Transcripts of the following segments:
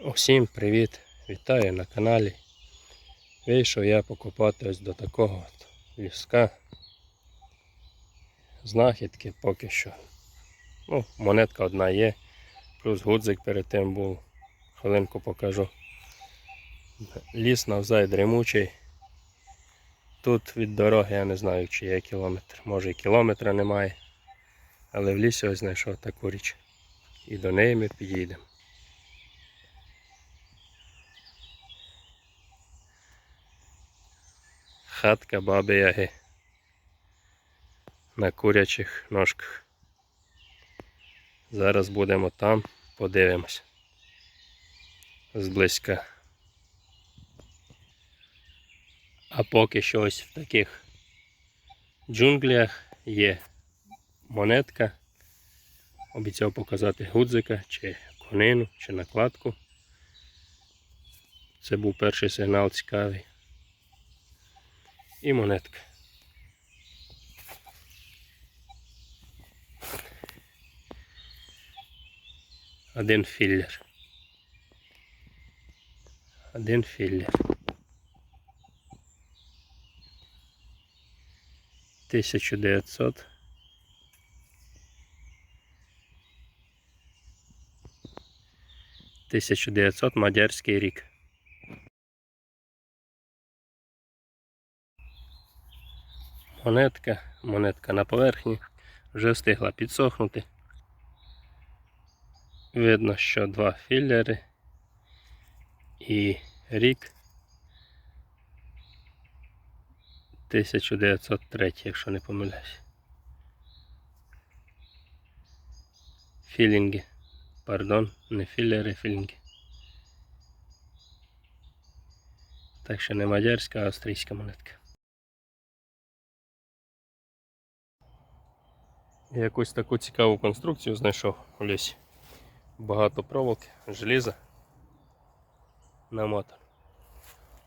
Усім привіт! Вітаю на каналі. Вийшов я покопати ось до такого от ліска. Знахідки поки що. Ну, монетка одна є, плюс гудзик перед тим був. Хвилинку покажу. Ліс навзай дрімучий. Тут від дороги я не знаю, чи є кілометр. Може і кілометра немає. Але в лісі ось знайшов таку річ. І до неї ми підійдемо. Хатка баби Яги. На курячих ножках. Зараз будемо там, подивимось. Зблизька. А поки що ось в таких джунглях є монетка. Обіцяв показати гудзика, чи конину, чи накладку. Це був перший сигнал цікавий. І монетка. Один філлер. Один філлер. Тисячу дев'ятсот. Тисячу дев'ятсот мадярський рік. Монетка, монетка на поверхні, вже встигла підсохнути. Видно, що два філлери і рік 1903, якщо не помиляюсь. Філінги. Пардон, не філлери, філінги. Так що не мадярська, а австрійська монетка. Якусь таку цікаву конструкцію знайшов у лісі. Багато проволоки, желіза намотано.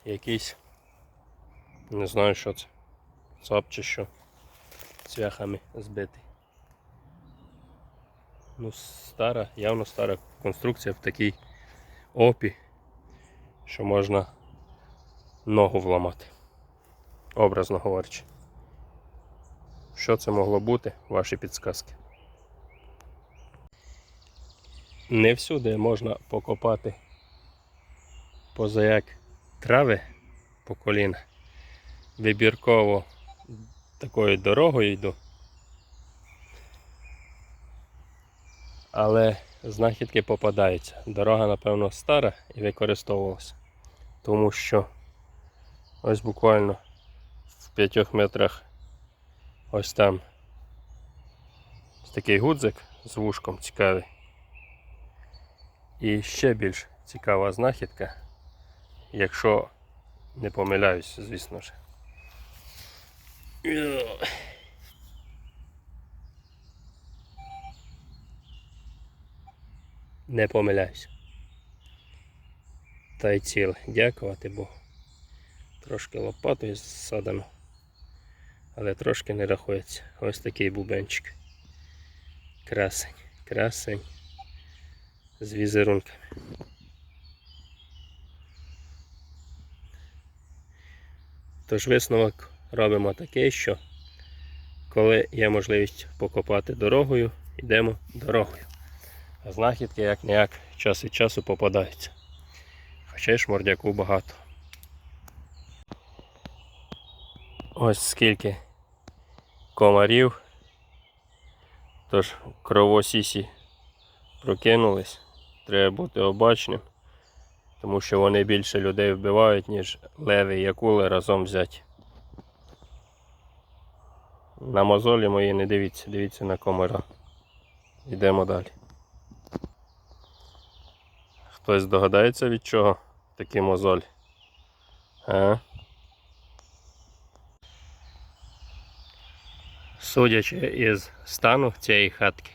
Якийсь, не знаю що це, цап чи що, цвяхами збитий. Ну, стара, явно стара конструкція в такій опі, що можна ногу вламати. Образно говорячи. Що це могло бути? Ваші підсказки. Не всюди можна покопати позаяк трави по коліна. Вибірково такою дорогою йду. Але знахідки попадаються. Дорога, напевно, стара і використовувалася. Тому що ось буквально в 5 метрах Ось там такий гудзик з вушком цікавий. І ще більш цікава знахідка, якщо не помиляюсь, звісно ж. Не помиляюсь. Та й ціле. Дякувати Богу. Трошки лопатою засадано але трошки не рахується. Ось такий бубенчик. Красень, красень з візерунками. Тож висновок робимо такий, що коли є можливість покопати дорогою, йдемо дорогою. А знахідки як ніяк час від часу попадаються. Хоча й шмордяку багато. Ось скільки комарів. Тож кровосісі прокинулись. Треба бути обачним, тому що вони більше людей вбивають, ніж леви і акули разом взяті. На мозолі мої не дивіться, дивіться на комара. Йдемо далі. Хтось догадається від чого такі мозолі? А? Судячи із стану цієї хатки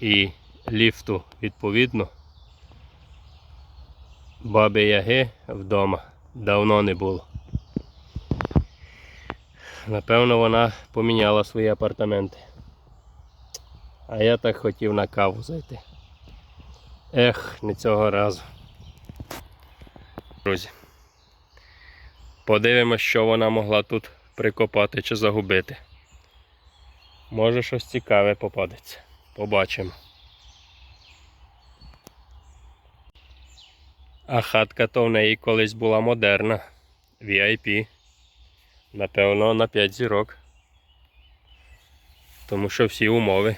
і ліфту відповідно, баби Яги вдома давно не було. Напевно, вона поміняла свої апартаменти. А я так хотів на каву зайти. Ех, не цього разу. Друзі. Подивимось, що вона могла тут прикопати чи загубити. Може щось цікаве попадеться. Побачимо. А хатка то в неї колись була модерна. VIP. Напевно, на 5 зірок. Тому що всі умови.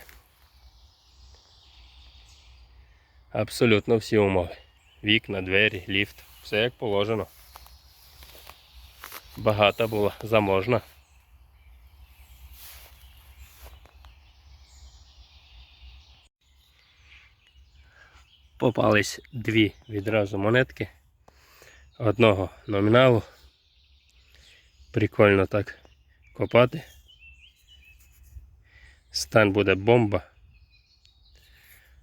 Абсолютно всі умови. Вікна, двері, ліфт. Все як положено. Багата була, заможна. Попались дві відразу монетки. Одного номіналу. Прикольно так копати. Стан буде бомба.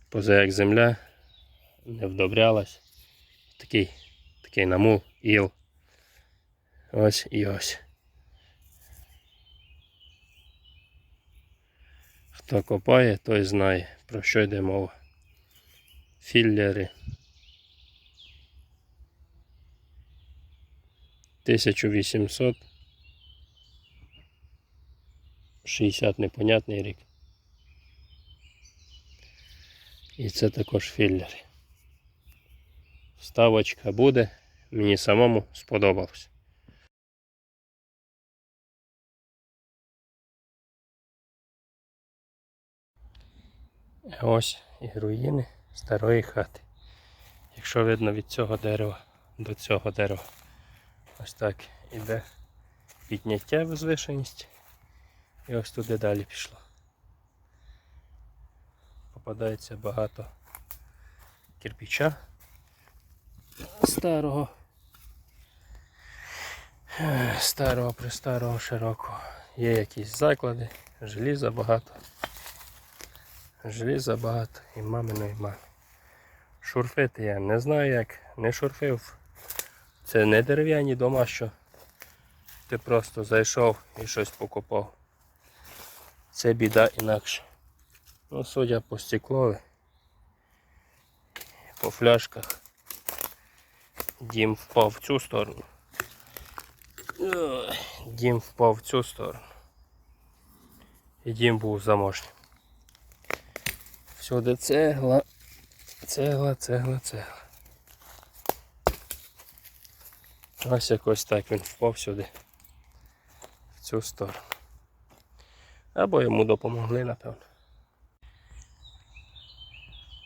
Поза як земля не вдобрялась. Такий, такий намул, іл. Ось і ось. Хто копає, той знає, про що йде мова. Філлери. 1800 60 непонятний рік. І це також філлери. Вставочка буде. Мені самому сподобалось. Ось і руїни старої хати. Якщо видно від цього дерева до цього дерева. Ось так іде підняття возвишеність. І ось туди далі пішло. Попадається багато кирпича старого. Ех, Старого, престарого, широкого. Є якісь заклади, желіза багато. Желіза багато і мами. Шурфити я не знаю як, не шурфив. Це не дерев'яні дома, що ти просто зайшов і щось покопав. Це біда інакше. Ну, судя по стеклові, по фляшках, дім впав в цю сторону. Дім впав в цю сторону. І дім був заможнім. Всюди цегла, цегла, цегла, цегла. Ось якось так він впав сюди. В цю сторону. Або йому допомогли, напевно.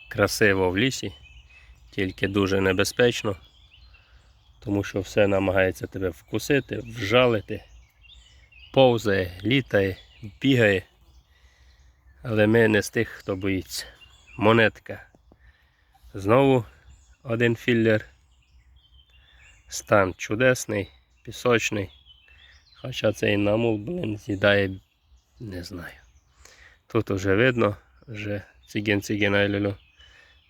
Красиво в лісі, тільки дуже небезпечно, тому що все намагається тебе вкусити, вжалити, повзає, літає, бігає. Але ми не з тих, хто боїться. Монетка. Знову один філлер. Стан чудесний, пісочний. Хоча цей намул, блин, з'їдає, не знаю. Тут вже видно, вже цигін цигін айлюлю.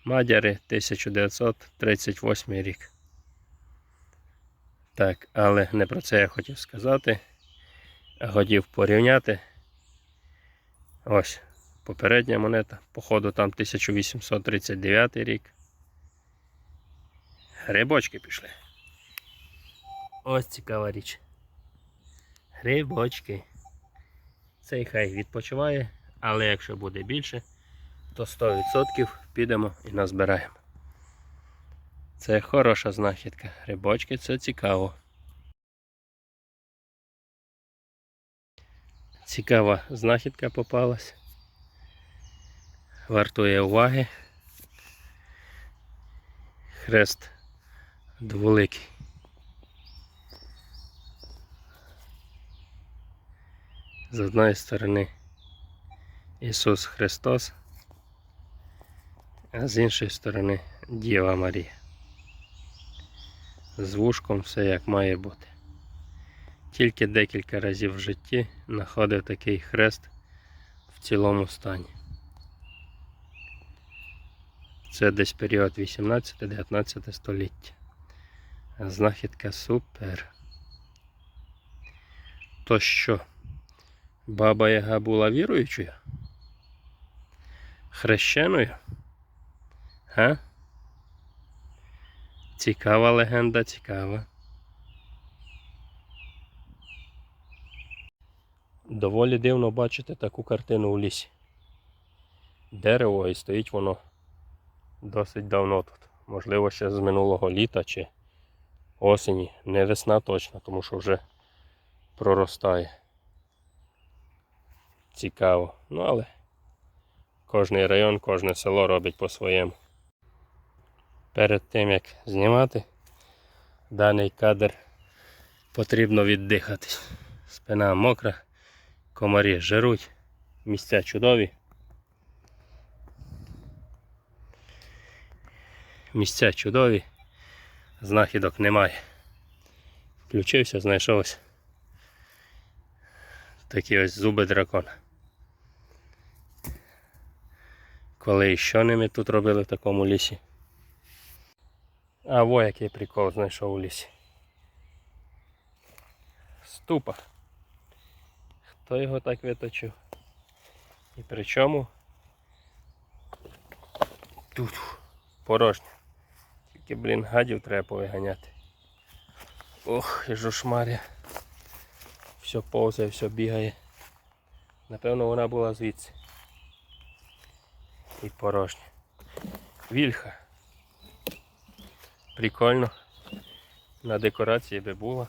Мадяри 1938 рік. Так, але не про це я хотів сказати. А хотів порівняти. Ось попередня монета. Походу там 1839 рік. Грибочки пішли. Ось цікава річ. Грибочки. Цей хай відпочиває, але якщо буде більше, то 100% підемо і назбираємо. Це хороша знахідка. Грибочки це цікаво. Цікава знахідка попалась. Вартує уваги. Хрест дволикий. З одної сторони Ісус Христос, а з іншої сторони Діва Марія. З вушком все як має бути. Тільки декілька разів в житті знаходив такий хрест в цілому стані. Це десь період 18-19 століття. Знахідка супер. То що? Баба Яга була віруючою? Хрещеною? Га? Цікава легенда, цікава. Доволі дивно бачити таку картину у лісі. Дерево і стоїть воно досить давно тут. Можливо, ще з минулого літа чи осені. Не весна точно, тому що вже проростає. Цікаво. Ну але кожний район, кожне село робить по-своєму. Перед тим як знімати даний кадр потрібно віддихатись. Спина мокра, комарі жируть, місця чудові. Місця чудові, знахідок немає. Включився, знайшов ось такі ось зуби дракона. Коли і що ними тут робили в такому лісі? А во який прикол знайшов у лісі. Ступа. Хто його так виточив? І при чому? Тут порожньо. Тільки, блін, гадів треба повиганяти. Ох, і жушмаря. Все повзає, все бігає. Напевно, вона була звідси. І порожня. Вільха. Прикольно. На декорації би була.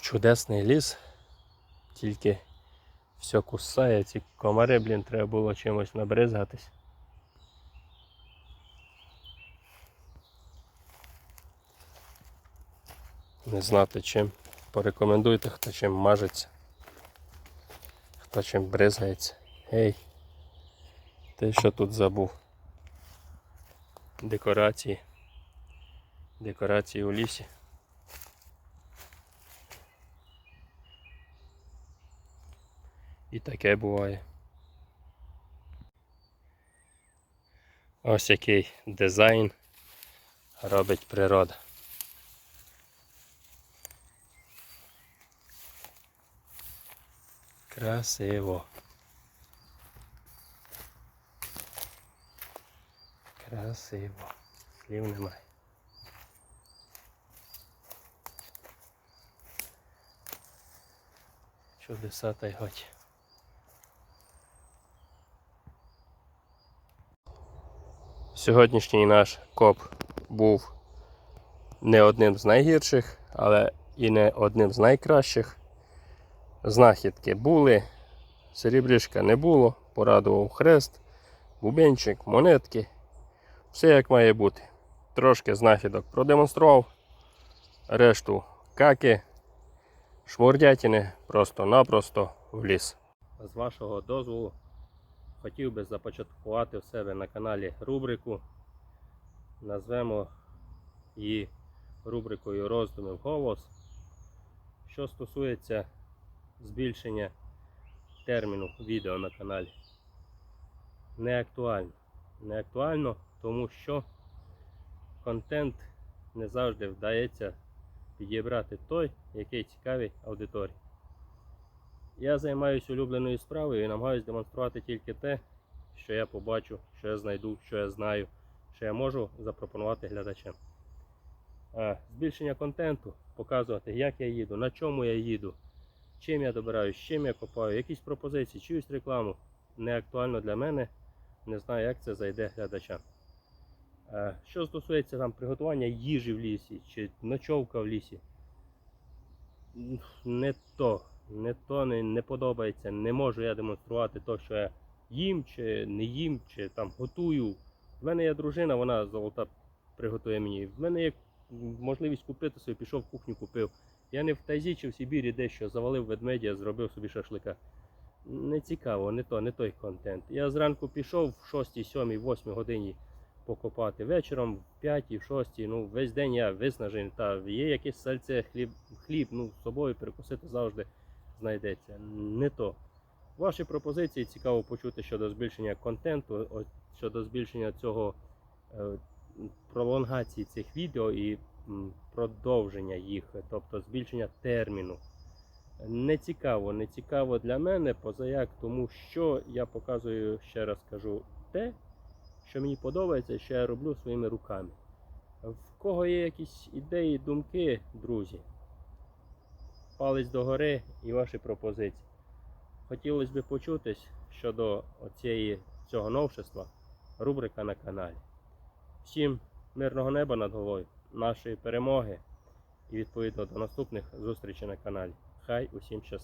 Чудесний ліс. Тільки все кусає, ці комари, блін, треба було чимось набризгатись. Не знати чим. Порекомендуйте, хто чим мажеться. Хто чим бризгається. Гей. Ти що тут забув? Декорації. Декорації у лісі. Таке буває. Ось який дизайн робить природа. Красиво. Красиво. Слів немає. Чудеса та й готі. Сьогоднішній наш коп був не одним з найгірших, але і не одним з найкращих. Знахідки були, серебрішка не було, порадував хрест, бубенчик, монетки. Все як має бути. Трошки знахідок продемонстрував, решту каки, шмурдятини просто-напросто в ліс. З вашого дозволу хотів би започаткувати в себе на каналі рубрику. Назвемо її рубрикою роздуми в голос. Що стосується збільшення терміну відео на каналі. Не актуально. Не актуально, тому що контент не завжди вдається підібрати той, який цікавий аудиторії. Я займаюся улюбленою справою і намагаюся демонструвати тільки те, що я побачу, що я знайду, що я знаю, що я можу запропонувати глядачам. Збільшення контенту, показувати, як я їду, на чому я їду, чим я добираю, з чим я копаю, якісь пропозиції, чиюсь рекламу не актуально для мене. Не знаю, як це зайде глядачам. Що стосується там приготування їжі в лісі чи ночовка в лісі, не то, не то не, не подобається. Не можу я демонструвати то, що я їм, чи не їм, чи там готую. В мене є дружина, вона золота приготує мені. В мене є можливість купити собі, пішов в кухню, купив. Я не в Тайзі чи в Сибірі дещо завалив ведмедя, зробив собі шашлика. Не цікаво, не то, не той контент. Я зранку пішов в 6, 7, 8 годині покопати. Вечором в 5, в 6, ну весь день я виснажений. Та є якесь сальце, хліб, хліб, ну з собою перекусити завжди знайдеться. Не то. Ваші пропозиції цікаво почути щодо збільшення контенту, щодо збільшення цього е, пролонгації цих відео і продовження їх, тобто збільшення терміну. Не цікаво, не цікаво для мене, позаяк, тому що я показую, ще раз кажу, те, що мені подобається, що я роблю своїми руками. В кого є якісь ідеї, думки, друзі, палець догори і ваші пропозиції. Хотілося б почутись щодо оцієї, цього новшества, рубрика на каналі. Всім мирного неба над головою, нашої перемоги і відповідно до наступних зустрічей на каналі. Хай усім щастить.